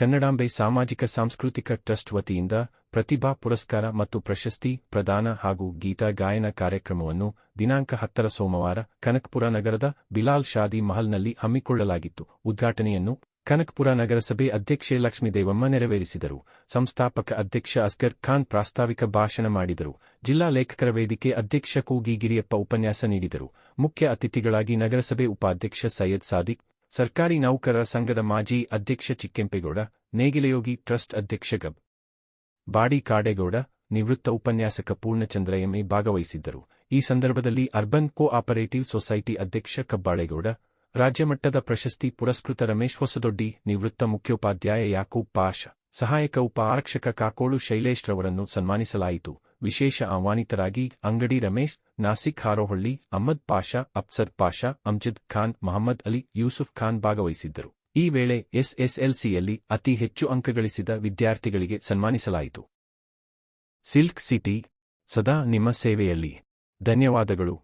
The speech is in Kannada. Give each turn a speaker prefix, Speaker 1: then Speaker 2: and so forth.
Speaker 1: ಕನ್ನಡಾಂಬೆ ಸಾಮಾಜಿಕ ಸಾಂಸ್ಕೃತಿಕ ಟ್ರಸ್ಟ್ ವತಿಯಿಂದ ಪ್ರತಿಭಾ ಪುರಸ್ಕಾರ ಮತ್ತು ಪ್ರಶಸ್ತಿ ಪ್ರದಾನ ಹಾಗೂ ಗೀತಾ ಗಾಯನ ಕಾರ್ಯಕ್ರಮವನ್ನು ದಿನಾಂಕ ಹತ್ತರ ಸೋಮವಾರ ಕನಕಪುರ ನಗರದ ಬಿಲಾಲ್ ಶಾದಿ ಮಹಲ್ನಲ್ಲಿ ಹಮ್ಮಿಕೊಳ್ಳಲಾಗಿತ್ತು. ಉದ್ಘಾಟನೆಯನ್ನು ಕನಕಪುರ ನಗರಸಭೆ ಅಧ್ಯಕ್ಷೆ ಲಕ್ಷ್ಮೀದೇವಮ್ಮ ನೆರವೇರಿಸಿದರು. ಸಂಸ್ಥಾಪಕ ಅಧ್ಯಕ್ಷ ಅಸ್ಗರ್ ಖಾನ್ ಪ್ರಾಸ್ತಾವಿಕ ಭಾಷಣ ಮಾಡಿದರು. ಜಿಲ್ಲಾ ಲೇಖಕರ ವೇದಿಕೆ ಅಧ್ಯಕ್ಷ ಕೂಗಿಗಿರಿಯಪ್ಪ ಉಪನ್ಯಾಸ ನೀಡಿದರು. ಮುಖ್ಯ ಅತಿಥಿಗಳಾಗಿ ನಗರಸಭೆ ಉಪಾಧ್ಯಕ್ಷ ಸೈಯದ್ ಸಾದಿಕ್ ಸರ್ಕಾರಿ ನೌಕರರ ಸಂಘದ ಮಾಜಿ ಅಧ್ಯಕ್ಷ ಚಿಕ್ಕೆಂಪೇಗೌಡ, ನೇಗಿಲಯೋಗಿ ಟ್ರಸ್ಟ್ ಅಧ್ಯಕ್ಷ ಗಬ್, ಬಾಡಿ ಕಾಡೇಗೌಡ, ನಿವೃತ್ತ ಉಪನ್ಯಾಸಕ ಪೂರ್ಣಚಂದ್ರ ಎಂಎ ಭಾಗವಹಿಸಿದ್ದರು. ಈ ಸಂದರ್ಭದಲ್ಲಿ ಅರ್ಬನ್ ಕೋ ಆಪರೇಟಿವ್ ಸೊಸೈಟಿ ಅಧ್ಯಕ್ಷ ಕಬ್ಬಾಳೇಗೌಡ ರಾಜ್ಯಮಟ್ಟದ ಪ್ರಶಸ್ತಿ ಪುರಸ್ಕೃತ ರಮೇಶ್ ಹೊಸದೊಡ್ಡಿ, ನಿವೃತ್ತ ಮುಖ್ಯೋಪಾಧ್ಯಾಯ ಯಾಕೂಬ್ ಪಾಷ, ಸಹಾಯಕ ಉಪ ಆರಕ್ಷಕ ಕಾಕೋಳು ಶೈಲೇಶ್ ರವರನ್ನು ಸನ್ಮಾನಿಸಲಾಯಿತು. ವಿಶೇಷ ಆಹ್ವಾನಿತರಾಗಿ ಅಂಗಡಿ ರಮೇಶ್, ನಾಸಿಕ್ ಹಾರೋಹಳ್ಳಿ, ಅಹ್ಮದ್ ಪಾಷಾ, ಅಫ್ಸರ್ ಪಾಷಾ, ಅಮ್ಜದ್ ಖಾನ್, ಮಹಮ್ಮದ್ ಅಲಿ, ಯೂಸುಫ್ ಖಾನ್ ಭಾಗವಹಿಸಿದ್ದರು. ಈ ವೇಳೆ ಎಸ್ಎಸ್ಎಲ್ಸಿಯಲ್ಲಿ ಅತಿ ಹೆಚ್ಚು ಅಂಕ ಗಳಿಸಿದ ವಿದ್ಯಾರ್ಥಿಗಳಿಗೆ ಸನ್ಮಾನಿಸಲಾಯಿತು. ಸಿಲ್ಕ್ ಸಿಟಿ, ಸದಾ ನಿಮ್ಮ ಸೇವೆಯಲ್ಲಿ. ಧನ್ಯವಾದಗಳು.